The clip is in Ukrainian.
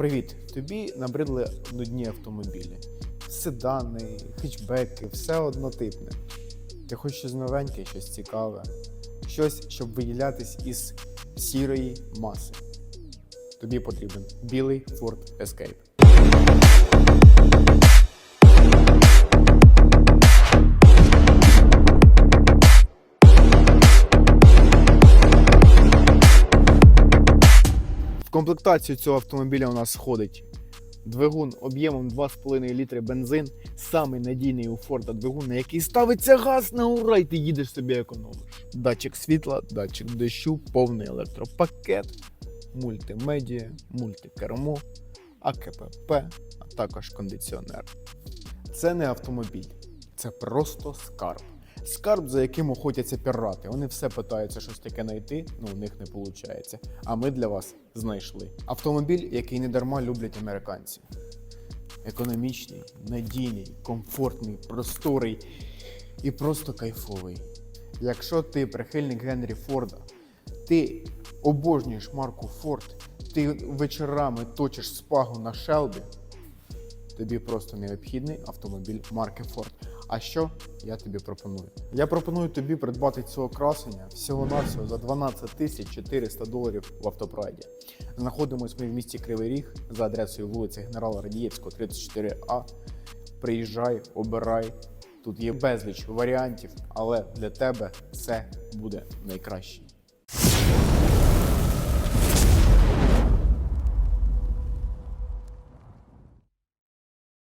Привіт! Тобі набридли нудні автомобілі. Седани, хетчбеки, все однотипне. Ти хочеш щось новеньке, щось цікаве, щось, щоб виділятись із сірої маси. Тобі потрібен білий Ford Escape. Комплектацію цього автомобіля у нас входить двигун об'ємом 2,5 літри бензин, самий надійний у Форда двигун, на який ставиться газ на ура, і ти їдеш собі економиш. Датчик світла, датчик дощу, повний електропакет, мультимедіа, мультикермо, АКПП, а також кондиціонер. Це не автомобіль, це просто скарб. Скарб, за яким охотяться пірати. Вони все питаються щось таке знайти, ну у них не виходить. А ми для вас знайшли. Автомобіль, який не дарма люблять американці. Економічний, надійний, комфортний, просторий і просто кайфовий. Якщо ти прихильник Генрі Форда, ти обожнюєш марку Форд, ти вечорами точиш спагу на Шелбі, тобі просто необхідний автомобіль марки Ford. А що я тобі пропоную? Я пропоную тобі придбати цього красення всього-навсього за 12 тисяч 400 доларів в автопрайді. Знаходимось ми в місті Кривий Ріг за адресою вулиці Генерала Радієвського, 34А. Приїжджай, обирай. Тут є безліч варіантів, але для тебе це буде найкращий.